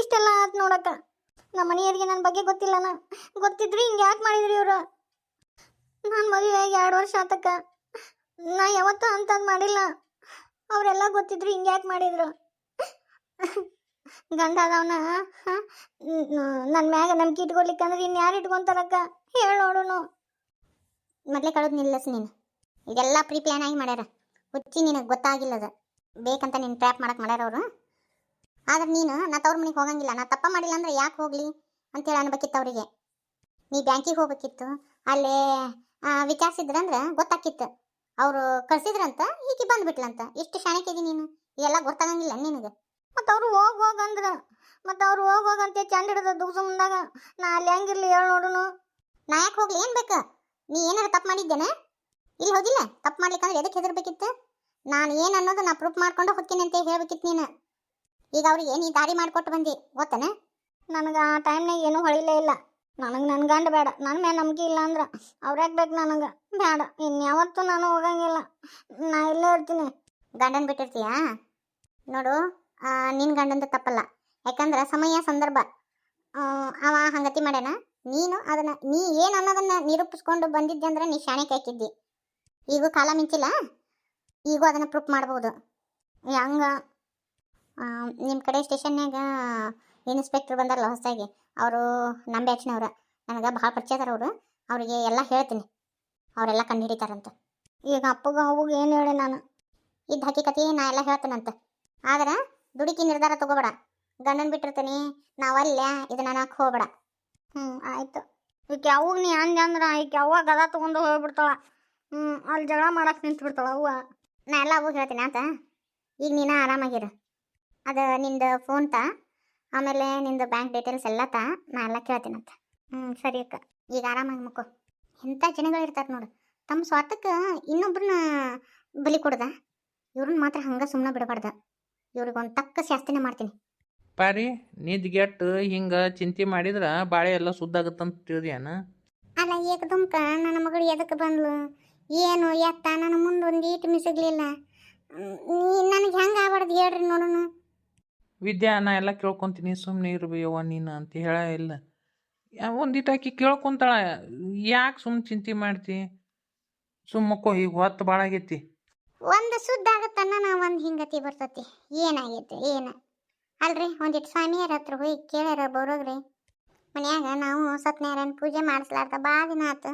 ಇಷ್ಟೆಲ್ಲ ಆತ್ ನೋಡಕ್ಕ. ನಮ್ಮ ಮನೆಯವರಿಗೆ ನನ್ನ ಬಗ್ಗೆ ಗೊತ್ತಿಲ್ಲನ? ಗೊತ್ತಿದ್ರಿ ಹಿಂಗೆ ಯಾಕೆ ಮಾಡಿದ್ರಿ ಇವರು? ನಾನು ಮದುವೆ ಎರಡು ವರ್ಷ ಆತಕ್ಕ. ನಾ ಯಾವತ್ತೂ ಅಂತಂದು ಮಾಡಿಲ್ಲ. ಅವರೆಲ್ಲ ಗೊತ್ತಿದ್ರು ಹಿಂಗೆ ಯಾಕೆ ಮಾಡಿದ್ರು. ಗಂಡ ಅದಾವನ? ನನ್ನ ಮ್ಯಾಗ ನಂಬಿಕೆ ಅಂದ್ರೆ ಇನ್ಯಾರು ಇಟ್ಕೊಂತಾರಕ್ಕ? ಹೇಳಿ ನೋಡುನು. ಮೊದಲೇ ಕಳೆದು ನಿಲ್ಲಸ್ ನೀನು. ಇದೆಲ್ಲ ಪ್ರೀ ಪ್ಲಾನ್ ಆಗಿ ಮಾಡ್ಯಾರ. ಹುಚ್ಚಿ ನಿನಗೆ ಗೊತ್ತಾಗಿಲ್ಲದ. ಬೇಕಂತ ನೀನು ಟ್ರ್ಯಾಪ್ ಮಾಡಕ್ಕೆ ಮಾಡ್ಯಾರ ಅವರು. ಆದ್ರೆ ನೀನು ನಾ ತವ್ರ ಮನೆಗೆ ಹೋಗಂಗಿಲ್ಲ. ನಾ ತಪ್ಪ ಮಾಡಿಲ್ಲ ಅಂದ್ರೆ ಯಾಕೆ ಹೋಗ್ಲಿ? ಅಂತೇಳಿ ಅನ್ಬೇಕಿತ್ತು ಅವರಿಗೆ. ನೀ ಬ್ಯಾಂಕಿಗೆ ಹೋಗ್ಬೇಕಿತ್ತು. ಅಲ್ಲೇ ವಿಚಾರಿಸಿದ್ರಂದ್ರೆ ಗೊತ್ತಾಕಿತ್ತು. ಅವರು ಕಳ್ಸಿದ್ರಂತ ಈಕೆ ಬಂದ್ಬಿಟ್ಲಂತ. ಇಷ್ಟು ಶಾಣಕ್ಕಿದಿ ನೀನು? ಎಲ್ಲ ಗೊತ್ತಾಗಂಗಿಲ್ಲ ನಿನಗೆ. ಮತ್ತು ಅವರು ಹೋಗಿ ಹೋಗಂದ್ರೆ ಅಂದ್ರ. ಮತ್ತು ಅವ್ರು ಹೋಗಿ ಹೋಗ್ ಅಂತ ಚಂದ ಹಿಡಿದ ದುಗ್ಸು ಮುಂದಾಗ. ನಾ ಅಲ್ಲಿ ಹೆಂಗಿರ್ಲಿ ಹೇಳಿ ನೋಡುನು. ನಾ ಯಾಕೆ ಹೋಗ್ಲಿ? ಏನು ಬೇಕು? ನೀ ಏನಾರ ತಪ್ಪು ಮಾಡಿದ್ದೇನೆ? ಇಲ್ಲಿ ಹೋಗಿಲ್ಲ? ತಪ್ಪು ಮಾಡ್ಲಿಕ್ಕಂದ್ರೆ ಎದಕ್ಕೆ ಹೆದರ್ಬೇಕಿತ್ತು? ನಾನು ಏನು ಅನ್ನೋದು ನಾ ಪ್ರೂಫ್ ಮಾಡ್ಕೊಂಡು ಹೋಗ್ತೀನಿ ಅಂತ ಹೇಳ್ಬೇಕಿತ್ತು ನೀನು. ಈಗ ಅವ್ರಿಗೆ ನೀ ದಾರಿ ಮಾಡಿಕೊಟ್ಟು ಬಂದಿ, ಗೊತ್ತನ? ನನಗೆ ಆ ಟೈಮ್ನಾಗ ಏನೂ ಹೊಳಿಲೇ ಇಲ್ಲ. ನನಗೆ ನನ್ನ ಗಂಡ ಬೇಡ ನನ್ನ ಮೇಲೆ ನಂಬಿಕೆ ಇಲ್ಲ ಅಂದ್ರೆ ಅವ್ರ್ಯಾಕೆ ಬೇಕು ನನಗೆ? ಬೇಡ ಇನ್ಯಾವತ್ತೂ ನಾನು ಹೋಗಂಗಿಲ್ಲ. ನಾ ಇಲ್ಲೇ ಇರ್ತೀನಿ. ಗಂಡನ ಬಿಟ್ಟಿರ್ತೀಯಾ? ನೋಡು ನಿನ್ನ ಗಂಡಂದು ತಪ್ಪಲ್ಲ. ಯಾಕಂದ್ರೆ ಸಮಯ ಸಂದರ್ಭ. ಅವ ಹಂಗತಿ ಮಾಡ್ಯಾನ. ನೀನು ಅದನ್ನು, ನೀ ಏನು ಅನ್ನೋದನ್ನು ನಿರೂಪಿಸ್ಕೊಂಡು ಬಂದಿದ್ದೆ ಅಂದ್ರೆ ನೀ ಶಾಣೆ ಹಾಕಿದ್ದಿ. ಈಗೂ ಕಾಲ ಮಿಂಚಿಲ್ಲ? ಈಗೂ ಅದನ್ನು ಪ್ರೂಫ್ ಮಾಡ್ಬೋದು. ಹಂಗ? ನಿಮ್ಮ ಕಡೆ ಸ್ಟೇಷನ್ನಾಗ ಇನ್ಸ್ಪೆಕ್ಟ್ರ್ ಬಂದಾರಲ್ಲ ಹೊಸದಾಗಿ, ಅವರು ನಮ್ಮ ಬ್ಯಾಚ್ನವ್ರ, ನನಗೆ ಭಾಳ ಪರಿಚಯ ಅದಾರ ಅವರು. ಅವರಿಗೆ ಎಲ್ಲ ಹೇಳ್ತೀನಿ. ಅವರೆಲ್ಲ ಕಂಡು ಹಿಡಿತಾರಂತ. ಈಗ ಅಪ್ಪಗ ಅವ್ಗೆ ಏನು ಹೇಳಿ ನಾನು? ಇದ್ದ ಹಕ್ಕಿಕತಿ ನಾ ಎಲ್ಲ ಹೇಳ್ತೇನಂತ. ಆದ್ರೆ ದುಡುಕಿ ನಿರ್ಧಾರ ತಗೋಬೇಡ. ಗಂಡನ ಬಿಟ್ಟಿರ್ತೀನಿ ನಾವಲ್ಲ ಇದನ್ನ ನಾಕ್ ಹೋಗ್ಬೇಡ. ಹ್ಞೂ ಆಯಿತು. ಈಗ ಯಾವಾಗ ನೀ ಅಂದೆ ಅಂದ್ರೆ ಈಗ ಯಾವಾಗ ಗದ ತೊಗೊಂಡು ಹೋಗ್ಬಿಡ್ತಾಳ. ಹ್ಞೂ ಅಲ್ಲಿ ಜಗಳ ಮಾಡಕ್ಕೆ ನಿಂತು ಬಿಡ್ತಾಳ ಅವ್ವ. ನಾ ಎಲ್ಲ ಅವಾಗ ಹೇಳ್ತೀನಿ ಆತ ಈಗ ನೀನು ಆರಾಮಾಗಿರು. ಅದು ನಿಂದು ಫೋನ್ ತಾ ಆಮೇಲೆ ನಿಂದು ಬ್ಯಾಂಕ್ ಡೀಟೇಲ್ಸ್ ಎಲ್ಲ ತಾ ನಾ ಎಲ್ಲ ಕೇಳ್ತೀನಂತ ಹ್ಞೂ ಸರಿ ಅಕ್ಕ. ಈಗ ಆರಾಮಾಗಿ ಮಕ್ಕೋ. ಎಂಥ ಜನಗಳು ಇರ್ತಾರೆ ನೋಡು. ತಮ್ಮ ಸ್ವಾರ್ಥಕ್ಕೆ ಇನ್ನೊಬ್ರನ್ನ ಬಲಿ ಕೊಡ್ದ? ಇವ್ರನ್ನ ಮಾತ್ರ ಹಂಗೆ ಸುಮ್ಮನೆ ಬಿಡಬಾರ್ದ. ಇವ್ರಿಗೊಂದು ತಕ್ಕ ಶಾಸ್ತಿನೇ ಮಾಡ್ತೀನಿ. ಪಾರಿ ನಿದ್ಗೆಟ್ಟು ಹಿಂಗೆ ಚಿಂತೆ ಮಾಡಿದ್ರೆ ಬಾಳೆ ಎಲ್ಲ ಸುದ್ದಾಗತ್ತಂತ ತಿಳಿದ್ಯಾನ? ಅಲ್ಲ ಏಕದಮ್ಕ ನನ್ನ ಮಗಳು ಎದಕ್ಕೆ ಬಂದ್ಲು? ಏನು ಎತ್ತ? ನನ್ನ ಮುಂದೆ ಒಂದು ಈಟು ನೀ ನನಗೆ ಹೆಂಗೆ ಆಗ್ಬಾರ್ದು ಹೇಳ್ರಿ ನೋಡೋಣ ವಿದ್ಯಾ ನಾ ಎಲ್ಲ ಕೇಳ್ಕೊತೀನಿ ಸುಮ್ಮನೆ ಇರ್ಬೇಯವ್ವ ನೀನು ಅಂತ ಹೇಳ ಇಲ್ಲ. ಒಂದಿಟ್ಟು ಆಕಿ ಕೇಳ್ಕೊಂತಾಳ ಯಾಕೆ ಸುಮ್ಮನೆ ಚಿಂತೆ ಮಾಡ್ತಿ? ಸುಮ್ಮಕ್ಕೋ ಈಗ ಹೊತ್ತು ಭಾಳ ಆಗೈತಿ. ಒಂದು ಸುದ್ದ ಆಗತ್ತನ್ನ ನಾ ಒಂದು ಹಿಂಗತಿ ಬರ್ತತಿ. ಏನಾಗೈತೆ ಏನ? ಅಲ್ರಿ ಒಂದಿಟ್ಟು ಸ್ವಾಮಿಯರ ಹತ್ರ ಹೋಗಿ ಕೇಳ್ಯಾರ ಬರೋಗ್ರಿ. ಮನ್ಯಾಗ ನಾವು ಸತ್ಯನಾರಾಯಣ ಪೂಜೆ ಮಾಡಿಸ್ಲಾರ್ದ ಭಾಳ ದಿನ ಆತು.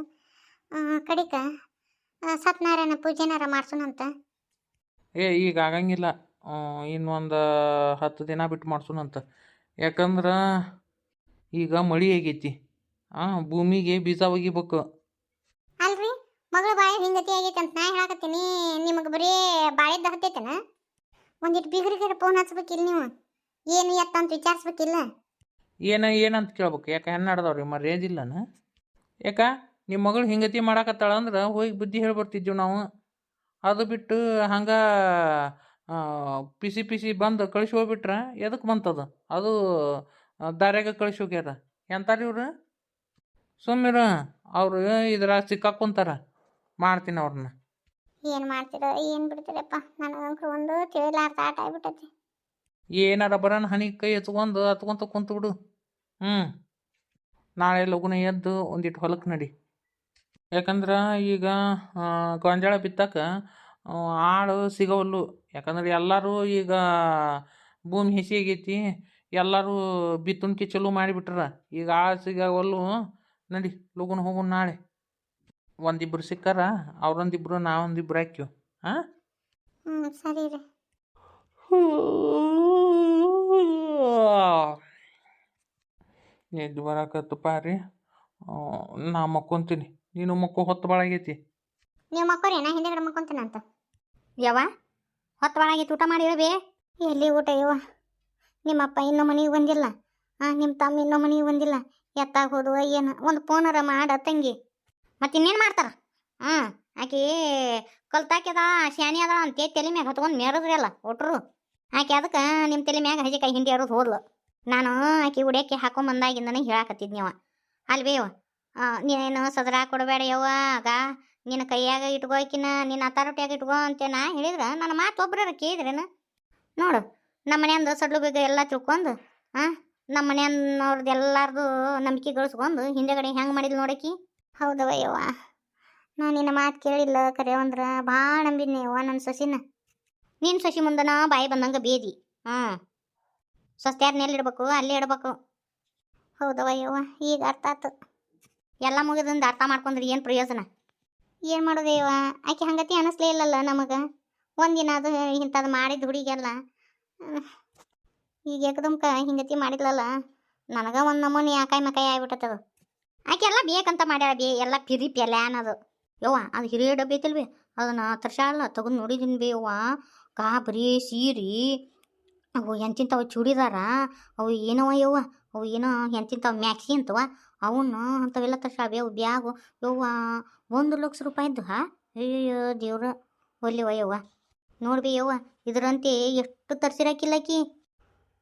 ಕಡಿಕ ಸತ್ಯನಾರಾಯಣ ಪೂಜೆನಾರ ಮಾಡ್ಸೋಣಂತ. ಏ ಈಗ ಆಗಂಗಿಲ್ಲ. ಇನ್ನೊಂದು ಹತ್ತು ದಿನ ಬಿಟ್ಟು ಮಾಡ್ಸೋಣಂತ. ಯಾಕಂದ್ರೆ ಈಗ ಮಳೆ ಆಗೈತಿ. ಆ ಭೂಮಿಗೆ ಬೀಜ ಒಗಿಬೇಕು. ಅಲ್ರಿ ಮಗಳ ಬಾಳೆ ಹಿಂಗತಿ ಆಗೈತೆ ಅಂತ ನಾ ಹೇಳಕತ್ತೀನಿ. ನಿಮಗೆ ಬರೀ ಬಾಳಿದ್ದ ಹತ್ತೈತನ? ಒಂದಿಟ್ಟು ಬೀಗರಿಗೆ ಫೋನ್ ಹಚ್ಬೇಕಿಲ್ಲ ನೀವು? ಏನು ಎತ್ತ ಅಂತ ವಿಚಾರಿಸ್ಬೇಕಿಲ್ಲ? ಏನ ಏನಂತ ಕೇಳ್ಬೇಕು? ಯಾಕೆ ಹೆಣ್ಣಾಡ್ದವ್ರಿ ಮರ್ಯಾದಿಲ್ಲನ? ಯಾಕ? ನಿಮ್ಮ ಮಗಳು ಹಿಂಗತಿ ಮಾಡಾಕತ್ತಾಳ ಅಂದ್ರೆ ಹೋಗಿ ಬುದ್ಧಿ ಹೇಳ್ಬರ್ತಿದ್ದೀವಿ ನಾವು. ಅದು ಬಿಟ್ಟು ಹಂಗೆ ಪಿಸಿ ಪಿಸಿ ಬಂದು ಕಳಿಸಿ ಹೋಗ್ಬಿಟ್ರೆ ಎದಕ್ಕೆ ಬಂತದ? ಅದು ದಾರ್ಯಾಗ ಕಳಿಸಿ ಹೋಗ್ಯಾರ. ಎಂತಾರ ಇವ್ರು? ಸುಮ್ಮಿರ ಅವರು ಇದ್ರಾಗ ಸಿಕ್ಕಾಕೊಂತಾರ ಮಾಡ್ತೀನಿ ಅವ್ರನ್ನ ಏನು ಮಾಡ್ತೀರ? ಏನು ಬಿಡ್ತೀರಪ್ಪ? ನನಗಂತೂ ಒಂದು ತಿಳಿಲಾರ್ದ ಆಟ ಆಗ್ಬಿಟ್ಟೈತಿ. ಏನಾರ ಬರೋಣ ಹನಿ ಕೈ ಎತ್ಕೊಂಡು ಹತ್ಕೊಂತ ಕುಂತು ಬಿಡು. ಹ್ಞೂ ನಾಳೆ ಲಗುನ ಎದ್ದು ಒಂದಿಟ್ಟು ಹೊಲಕ್ಕೆ ನಡಿ. ಯಾಕಂದ್ರೆ ಈಗ ಗೊಂಜಾಳ ಬಿತ್ತಕ್ಕೆ ಆ, ಆಳು ಸಿಗವಲ್ಲು. ಯಾಕಂದ್ರೆ ಎಲ್ಲರೂ ಈಗ ಭೂಮಿ ಹಸಿ ಆಗೈತಿ ಎಲ್ಲರೂ ಬಿತ್ತುಣಿಕೆ ಚಲೋ ಮಾಡಿಬಿಟ್ರ. ಈಗ ಆಳು ಸಿಗವಲ್ಲು ನಡಿ ಲಗುನ ಹೋಗು ನಾಳೆ. ಒಂದಿಬ್ರು ಸಿಕ್ಕಾರ ಅವ್ರೊಂದಿಬ್ರು ನಾವೊಂದಿಬ್ರು ಹಾಕ್ಯವು ಹಾಂ ಹ್ಞೂ ಸರಿ ರೀ ನಿದ್ದೆ ಬರಾಕತ್ತು ರೀ. ನಾ ಮಕ್ಕೊಂತೀನಿ. ನೀನು ಮಕ್ಕೋ ಹೊತ್ತು ಭಾಳ ಆಗೈತಿ ನೀವು ಮಕ್ಕೋರಿ ನಾ ಹಿಂದೆಗಡೆ ಮಕ್ಕೊಂತೀನಂತ. ಯವ್ವ, ಹೊತ್ತು ಒಳಗಿತ್ತು ಊಟ ಮಾಡಿ ಬೇ ಎಲ್ಲಿ ಊಟ ಯವ್ವ? ನಿಮ್ಮಪ್ಪ ಇನ್ನೂ ಮನೆಗೆ ಬಂದಿಲ್ಲ. ಹಾಂ ನಿಮ್ಮ ತಮ್ಮ ಇನ್ನೂ ಮನೆಗೆ ಬಂದಿಲ್ಲ. ಎತ್ತಾಗ ಹೋದುವ ಏನು. ಒಂದು ಫೋನರ ಮಾಡ ತಂಗಿ. ಮತ್ತೆ ಇನ್ನೇನು ಮಾಡ್ತಾರ? ಹಾಂ ಆಕಿ ಕಲ್ತಾಕ್ಯದ ಶಾನಿ ಅದ ಅಂತ ತಲೆ ಮ್ಯಾಗ ಹತ್ಕೊಂಡು ಮೇರದ್ರಿ ಅಲ್ಲ ಒಟ್ರು. ಆಕೆ ಅದಕ್ಕೆ ನಿಮ್ಮ ತಲೆ ಮ್ಯಾಗ ಹಜಿಕಾಯಿ ಹಿಂಡಿ ಅರೋದು ಹೋದ್ಲು. ನಾನು ಆಕಿ ಉಡಿಯಕ್ಕೆ ಹಾಕೊಂಡ್ ಬಂದಾಗಿಂದನೇ ಹೇಳಾಕತ್ತಿದ್ನಿವ ಅಲ್ವೇವ ನೀನೇನು ಸದರ ಕೊಡಬೇಡ ಯವ್ವ, ಆಗ ನಿನ್ನ ಕೈಯಾಗ ಇಟ್ಕೋಕಿನ ನಿನ್ನ ಅಥಾರಿಟಿಯಾಗ ಇಟ್ಕೋ ಅಂತ ನಾ ಹೇಳಿದ್ರೆ, ನನ್ನ ಮಾತು ಒಬ್ಬರ ಕೇಳಿದ್ರೇನು? ನೋಡು, ನಮ್ಮ ಮನೆಯಿಂದ ಸಡ್ಲು ಬೇಗ ಎಲ್ಲ ತಿಳ್ಕೊಂಡು ಹಾಂ ನಮ್ಮ ಮನೆಯವ್ರದ್ದು ಎಲ್ಲರದು ನಂಬಿಕೆ ಗಳಿಸ್ಕೊಂಡು ಹಿಂದೆಗಡೆ ಹೆಂಗೆ ಮಾಡಿದ್ಲು ನೋಡಕ್ಕಿ ಹೌದವ ಯವ್ವ ನಾನು ನಿನ್ನ ಮಾತು ಕೇಳಿಲ್ಲ ಕರೆ ಅಂದ್ರೆ ಭಾಳ ನಂಬಿದ್ನಿ ಯವ್ವ ನನ್ನ ಸೊಸಿನ. ಸಸಿ ಮುಂದೆ ಮುಂದನ ಬಾಯಿ ಬಂದಂಗೆ ಬೇದಿ ಸ್ವಸ್ತ್ಯಾರನ್ನ ಎಲ್ಲಿ ಇಡ್ಬೇಕು? ಅಲ್ಲೇ ಇಡ್ಬೇಕು. ಹೌದವ ಯವ್ವ ಈಗ ಅರ್ಥ ಆತು. ಎಲ್ಲ ಮುಗಿದಿಂದ ಅರ್ಥ ಮಾಡ್ಕೊಂಡ್ರೆ ಏನು ಪ್ರಯೋಜನ? ಏನು ಮಾಡೋದು ಯವ್ವ ಆಕೆ ಹಂಗತಿ ಅನಿಸ್ಲೇ ಇಲ್ಲಲ್ಲ ನಮಗೆ. ಒಂದಿನ ಅದು ಇಂಥದ್ದು ಮಾಡಿದ ಹುಡುಗಿಯಲ್ಲ. ಈಗ ಯಾಕದಮ್ಕ ಹಿಂಗತಿ ಮಾಡಿದ್ಲಲ್ಲ, ನನಗೆ ಒಂದು ನಮೂನಿ ಆಕಾಯಿ ಮಕಾಯಿ ಆಗ್ಬಿಟ್ಟದ ಆಕೆಲ್ಲ ಬೇಕಂತ ಮಾಡ್ಯಾಳ ಬೇ, ಎಲ್ಲ ಪಿರಿ ಪ್ಯಾನ್ ಅದು. ಯವ್ವ, ಅದು ಹಿರಿಯ ಡಬ್ಬಿ ಐತಲ್ವಿ? ಅದನ್ನ ಅಲ್ಲ ತಗೊಂಡು ನೋಡಿದೀನಿ ಬಿ ಯವ್ವ. ಕಾಬ್ರಿ ಸೀರೆ, ಅವು ಎಂತಿಂತವ ಚೂಡಿದಾರ, ಅವು ಏನವ ಯವ್ವ? ಅವು ಏನೋ ಎಂತಿಂತವ ಮ್ಯಾಕ್ಸಿ ಅಂತವ ಅವನ್ನ ಅಂಥವೆಲ್ಲ ಬೇ ಬ್ಯಾಗು. ಯವ್ವ, ಒಂದು ಲಕ್ಷ ರೂಪಾಯಿದ್ದು ಹಾ ಅಯ್ಯೋ ದೇವ್ರ. ಒಲ್ಲಿವ ಯವ್ವ. ನೋಡ್ಬಿ ಯವ್ವ, ಇದರಂತೆ ಎಷ್ಟು ತರ್ಸಿರಾಕಿಲ್ಲಕಿ?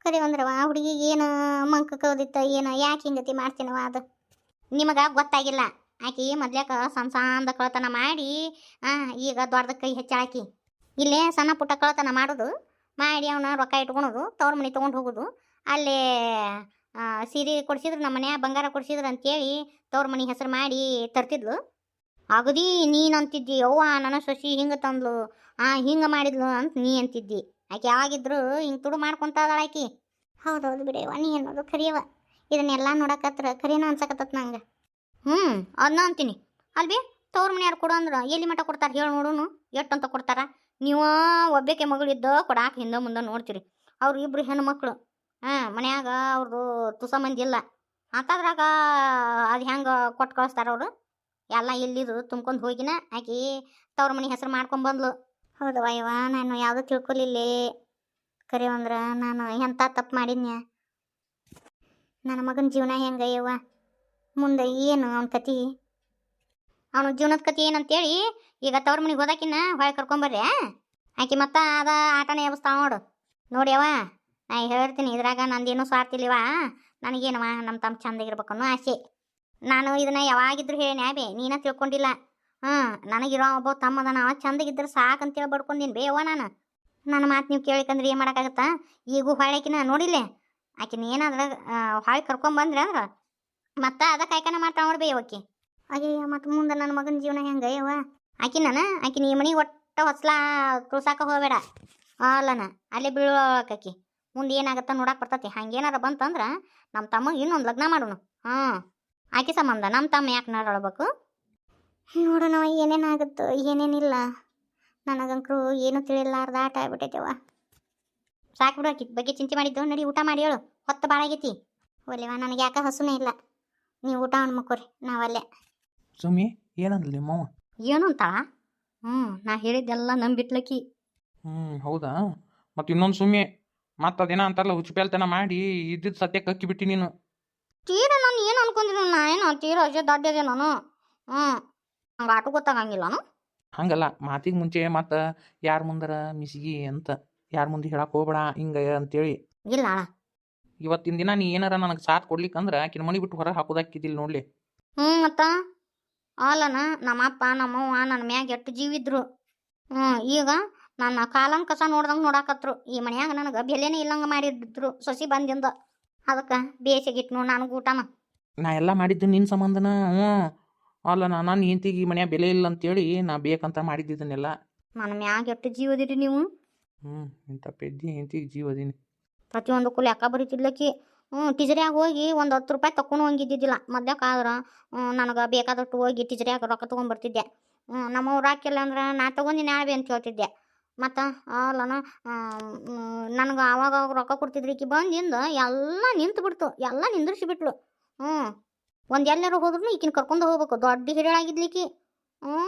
ಕರೆ ಅಂದ್ರವ, ಆ ಹುಡುಗಿಗೆ ಏನು ಮಂಕ ಕೌದಿತ್ತ ಏನು, ಯಾಕೆ ಹಿಂಗತಿ ಮಾಡ್ತೀನವ ಅದು? ನಿಮಗೆ ಗೊತ್ತಾಗಿಲ್ಲ. ಆಕಿ ಮದ್ಲಾಕ ಸಣ್ಣ ಸಣ್ಣದ ಕಳತನ ಮಾಡಿ ಈಗ ದೊಡ್ಡದ ಕೈ ಹೆಚ್ಚಾಕಿ ಇಲ್ಲೇ ಸಣ್ಣ ಪುಟ್ಟ ಕಳತನ ಮಾಡೋದು, ಮಾಡಿ ಅವನ ರೊಕ್ಕ ಇಟ್ಕೊಳೋದು ತವ್ರ ಮನೆ ತೊಗೊಂಡು ಹೋಗೋದು. ಅಲ್ಲೇ ಸೀರೆ ಕೊಡ್ಸಿದ್ರು, ನಮ್ಮ ಮನ್ಯಾಗ ಬಂಗಾರ ಕೊಡ್ಸಿದ್ರು ಅಂತೇಳಿ ತವ್ರ ಮನೆ ಹೆಸರು ಮಾಡಿ ತರ್ತಿದ್ಲು. ಅಗದಿ ನೀನು ಅಂತಿದ್ದಿ ಅವ್ವ ನನ್ನ ಸೊಸಿ ಹಿಂಗೆ ತಂದ್ಲು, ಆ, ಹಿಂಗೆ ಮಾಡಿದ್ಲು ಅಂತ ನೀ ಅಂತಿದ್ದಿ. ಆಕೆ ಯಾವಾಗಿದ್ರು ಹಿಂಗೆ ತುಡು ಮಾಡ್ಕೊಂತ ಹೌದು ಆಕಿ. ಹೌದೌದು ಬಿಡಿ ನೀ ಅನ್ನೋದು ಕರಿಯವ ಇದನ್ನೆಲ್ಲ ನೋಡಕತ್ರ ಖರೀನ ಅನ್ಸಕತ್ತತ್ ನಂಗೆ. ಹ್ಞೂ ಅದನ್ನ ಅಂತೀನಿ. ಅಲ್ಬಿ ತವ್ರ ಮನೆಯವ್ರು ಕೊಡು ಅಂದ್ರೆ ಎಲ್ಲಿ ಮಠ ಕೊಡ್ತಾರೆ ಹೇಳಿ ನೋಡುನು. ಎಷ್ಟು ಅಂತ ಕೊಡ್ತಾರ? ನೀವು ಒಬ್ಬಕ್ಕೆ ಮಗಳಿದ್ದ ಕೊಡಾಕೆ ಹಿಂದೆ ಮುಂದೆ ನೋಡ್ತೀರಿ. ಅವ್ರು ಇಬ್ರು ಹೆಣ್ಣು ಮಕ್ಕಳು ಹಾಂ ಮನ್ಯಾಗ ಅವ್ರದ್ದು ತುಸ ಮಂದಿ ಇಲ್ಲ. ಅಂಥದ್ರಾಗ ಅದು ಹೆಂಗೆ ಕೊಟ್ಟು ಕಳಿಸ್ತಾರ ಅವರು? ಎಲ್ಲ ಇಲ್ಲಿದು ತುಂಬ್ಕೊಂಡು ಹೋಗಿನ, ಆಕಿ ತವ್ರ ಮನೆ ಹೆಸರು ಮಾಡ್ಕೊಂಡ್ ಬಂದ್ಲು. ಹೌದವ ಯವ್ವ ನಾನು ಯಾವುದೂ ತಿಳ್ಕೊಲಿಲ್ಲೇ. ಕರೆ ಅಂದ್ರೆ ನಾನು ಎಂಥ ತಪ್ಪು ಮಾಡಿದ್ನ್ಯ? ನನ್ನ ಮಗನ ಜೀವನ ಹೆಂಗೆ ಯವ್ವ ಮುಂದೆ ಏನು ಅವನ ಕತಿ? ಅವನ ಜೀವನದ ಕತಿ ಏನಂತೇಳಿ ಈಗ ತವ್ರ ಮನೆಗೆ ಹೋದಾಕಿನ್ನ ಹೊಳೆ ಕರ್ಕೊಂಬರ್ರಿ ಆಕಿ ಮತ್ತೆ ಅದ ಆಟನೇ ಎಬ್ಸ್ತಾವ ನೋಡು. ನೋಡ್ಯವ ನಾ ಹೇಳ್ತೀನಿ, ಇದ್ರಾಗ ನಂದೇನು ಸ್ವಾರ್ಥಿಲಿವ ನನಗೇನವ ನಮ್ಮ ತಮ್ಮ ಚಂದಾಗಿರ್ಬೇಕು ಅನ್ನೋ ಆಸೆ. ನಾನು ಇದನ್ನ ಯಾವಾಗಿದ್ರು ಹೇಳಿ ನ್ಯಾಬೆ ನೀನ ತಿಳ್ಕೊಂಡಿಲ್ಲ. ಹ್ಞೂ ನನಗಿರೋ ಒಬ್ಬ ತಮ್ಮದ ನಾವು ಚಂದಾಗಿದ್ರೆ ಸಾಕಂತೇಳಿ ಬಡ್ಕೊಂಡೀನಿ. ಬೇವ ನಾನು. ನನ್ನ ಮಾತು ನೀವು ಕೇಳಿಕಂದ್ರೆ ಏನು ಮಾಡೋಕ್ಕಾಗತ್ತಾ? ಈಗೂ ಹೊಳೆಕಿನ ನೋಡಿಲ್ಲೇ? ಆಕಿನ ಏನಾದ್ರೆ ಹೊಳೆ ಕರ್ಕೊಂಬಂದ್ರೆ ಅಂದ್ರೆ? ಮತ್ತೆ ಅದ ಕಾಯ್ಕನ ಮಾಡ್ತಾ ನೋಡ್ಬೇ ಅವಕ್ಕೆ ಅಯ್ಯಯ್ಯ, ಮತ್ತು ಮುಂದೆ ನನ್ನ ಮಗನ ಜೀವನ ಹೆಂಗೆ ಅಯ್ಯವ ಆಕಿ ನಾನು, ಆಕಿನ ಈ ಮನೆ ಒಟ್ಟ ಹೊಸ್ಲ ತುಳ್ಸಾಕ ಹೋಗಬೇಡ. ಅಲ್ಲನ, ಅಲ್ಲೇ ಬೀಳೋಕಿ ಮುಂದೆ ಏನಾಗತ್ತ ನೋಡಕ್ಕೆ ಬರ್ತತಿ. ಹಂಗೇನಾರ ಬಂತಂದ್ರೆ ನಮ್ಮ ತಮ್ಮಗೆ ಇನ್ನೊಂದು ಲಗ್ನ ಮಾಡೋಣ ಹಾ ಆಕೆ ಸಂಬಂಧ. ನಮ್ಮ ತಮ್ಮ ಯಾಕೆ ನಡಬೇಕು ನೋಡೋಣ ಏನೇನಾಗುತ್ತೋ ಏನೇನಿಲ್ಲ ನನಗಂಕರು ಏನು ತಿಳಿಲಾರ್ದ ಆಟ ಆಗ್ಬಿಟ್ಟೈತೆವ ಸಾಕು ಬಿಡು ಆಕಿ. ಬಗ್ಗೆ ಚಿಂತೆ ಮಾಡಿದ್ದು ನಡಿ ಊಟ ಮಾಡಿ ಹೇಳು. ಹೊತ್ತು ಭಾಳ ಆಗೈತಿ. ಒಲೆವ ನನಗೆ ಯಾಕೆ ಹಸುನೇ ಇಲ್ಲ. ನೀವು ಊಟ ಮಾಡ್ಮಕ್ಕೋರಿ ನಾವಲ್ಲೇ ಸುಮ್ಮಿ ಏನಂದ್ಲು ನಿಮ್ಮವ್ವ? ಏನು ಅಂತಾಳ ಹ್ಞೂ ನಾ ಹೇಳಿದ್ದೆಲ್ಲ ನಂಬಿಟ್ಲಕ್ಕಿ ಹ್ಞೂ ಹೌದಾ? ಮತ್ತು ಇನ್ನೊಂದು ಸುಮ್ಮಿ ಮತ್ತು ಅದೇನ ಅಂತಾರಲ್ಲ ಹುಚ್ಚುಪೇಲ್ತನ ಮಾಡಿ ಇದ್ದಿದ್ ಸತ್ಯಕ್ಕೆ ಕಕ್ಕಿ ಬಿಟ್ಟಿ ನೀನು. ತೀರ ನಾನು ಏನು ಅನ್ಕೊಂಡಿದ್ದೀನಿ ನಾ ಏನು ತೀರ ಅಜ್ಜ ದೊಡ್ಡದೆ ನಾನು? ಹ್ಞೂ ಹಂಗೆ ಆಟು ನಾನು ಹಂಗಲ್ಲ ಮಾತಿಗೆ ಮುಂಚೆ ಮತ್ತು ಯಾರ ಮುಂದರ ಮಿಸಿಗಿ ಅಂತ ಯಾರ ಮುಂದೆ ಹೇಳಕ್ಕೆ ಹೋಗ್ಬೇಡ ಹಿಂಗೆ ಅಂತೇಳಿ. ಇಲ್ಲ ಇವತ್ತಿನ ದಿನ ನೀ ಏನಾರ ನನಗೆ ಸಾಥ್ ಕೊಡ್ಲಿಕ್ಕಂದ್ರೆ ಆಕಿನ ಮನೆ ಬಿಟ್ಟು ಹೊರಗೆ ಹಾಕೋದಾಕಿದ್ದಿಲ್ಲ ನೋಡ್ಲಿ. ಹ್ಮ್ ಮತ್ತ? ಅಲ್ಲನ ನಮ್ಮಪ್ಪ ನಮ್ಮವ್ವ ನನ್ನ ಮ್ಯಾಗ ಎಷ್ಟು ಜೀವಿದ್ರು. ಹ್ಞೂ ಈಗ ನನ್ನ ಕಾಲಂ ಕಸ ನೋಡ್ದಂಗೆ ನೋಡಾಕತ್ರು. ಈ ಮನ್ಯಾಗ ನನಗೆ ಬೆಲೆನೇ ಇಲ್ಲಂಗೆ ಮಾಡಿದ್ರು ಸೊಸಿ ಬಂದಿಂದ. ಅದಕ್ಕೆ ಬೇಸಿಗಿಟ್ನು ನನಗೆ ಊಟನ. ನಾ ಎಲ್ಲ ಮಾಡಿದ್ದು ನಿನ್ನ ಸಂಬಂಧನ? ಹ್ಞೂ ಅಲ್ಲ ನಾನು ನನ್ನ ಹೆಂಡತಿಗೆ ಈ ಮನ್ಯಾಗ ಬೆಲೆ ಇಲ್ಲ ಅಂತೇಳಿ ನಾ ಬೇಕಂತ ಮಾಡಿದ್ದಿದ್ದನ್ನೆಲ್ಲ ನನ್ನ ಮ್ಯಾಗ ಎಷ್ಟು ಜೀವದಿರಿ ನೀವು? ಹ್ಞೂ ಇಂಥ ಪೆದ್ದಿ ಹೆಂಡತಿಗೆ ಜೀವದೀನಿ ಪ್ರತಿಯೊಂದಕ್ಕೂ ಲೆಕ್ಕ ಬರೀತಿದ್ಲಕ್ಕಿ ಹ್ಞೂ ಟೀಚರ್ಯಾಗ ಹೋಗಿ ಒಂದು ಹತ್ತು ರೂಪಾಯಿ ತಕೊಂಡು ಹೋಗಿದ್ದಿದ್ದಿಲ್ಲ. ಮದ್ಯಕ್ಕಾದ್ರೆ ನನಗೆ ಬೇಕಾದಷ್ಟು ಹೋಗಿ ಟೀಚರ್ಯಾಗ ರೊಕ್ಕ ತೊಗೊಂಬರ್ತಿದ್ದೆ ಹ್ಞೂ ನಮ್ಮವ್ರು ಹಾಕಿಲ್ಲ ಅಂದ್ರೆ ನಾ ತೊಗೊಂಡಿನಿ ನಾಳೆ ಅಂತ ಹೇಳ್ತಿದ್ದೆ. ಮತ್ತು ಅಲ್ಲನ ನನಗೆ ಆವಾಗ ಅವಾಗ ರೊಕ್ಕ ಕೊಡ್ತಿದ್ರಿ ಈಕಿ ಬಂದಿಂದ ಎಲ್ಲ ನಿಂತು ಬಿಡ್ತು ಎಲ್ಲ ನಿಂದ್ರಿಸಿ ಬಿಟ್ಲು. ಹ್ಞೂ ಒಂದು ಎಲ್ಲರೂ ಹೋದ್ರು ಈಕಿನ ಕರ್ಕೊಂಡು ಹೋಗ್ಬೇಕು ದೊಡ್ಡ ಹಿರಿಯಳಾಗಿದ್ಲಿಕ್ಕಿ ಹ್ಞೂ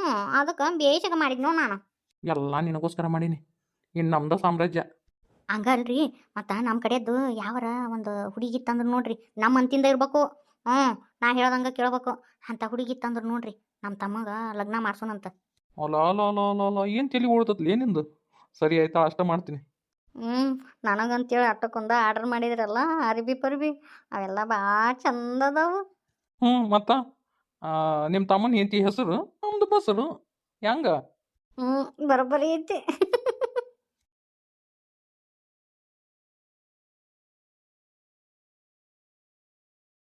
ಅದಕ್ಕೆ ಬೇಷಗ ಮಾಡಿದ್ನೋ ನಾನು. ಎಲ್ಲ ನಿನಗೋಸ್ಕರ ಮಾಡೀನಿ ಇನ್ನು ನಮ್ದ ಸಾಮ್ರಾಜ್ಯ. ಹಂಗಲ್ರಿ ಮತ್ತು ನಮ್ಮ ಕಡೆದು ಯಾವರ ಒಂದು ಹುಡುಗಿ ತಂದ್ರೆ ನೋಡ್ರಿ ನಮ್ಮ ಅಂತಿಂದ ಇರ್ಬೇಕು. ಹ್ಞೂ ನಾ ಹೇಳ್ದಂಗೆ ಕೇಳ್ಬೇಕು ಅಂಥ ಹುಡುಗಿ ತಂದ್ರೆ ನೋಡ್ರಿ ನಮ್ಮ ತಮ್ಮಗ ಲಗ್ನ ಮಾಡ್ಸೋಣಂತ. ಅಲ್ಲ ಅಲ್ಲ ಅಲ್ಲ ಅಲ್ಲ ಅಲ್ಲ ಏನು ತಲೆ ಓಡ್ತತ್ಲಿ? ಏನಿಂದು ಸರಿ ಆಯ್ತಾ ಅಷ್ಟ ಮಾಡ್ತೀನಿ. ಅಂತ ನನಗಂತೇಳಿ ಅಟ್ಟಕ್ಕೊಂದ ಆರ್ಡರ್ ಮಾಡಿದ್ರಲ್ಲ ಅರಿಬಿ ಪರ್ಬಿ ಅವೆಲ್ಲ ಭಾಳ ಚಂದ ಅದಾವು. ಹ್ಞೂ ಮತ್ತು ನಿಮ್ಮ ತಮ್ಮನ ಹೆಂಡತಿ ಹೆಸರು? ನಮ್ದು ಬಸರು. ಹೆಂಗ? ಹ್ಮ್ ಬರೋಬ್ಬರಿ ಐತಿ.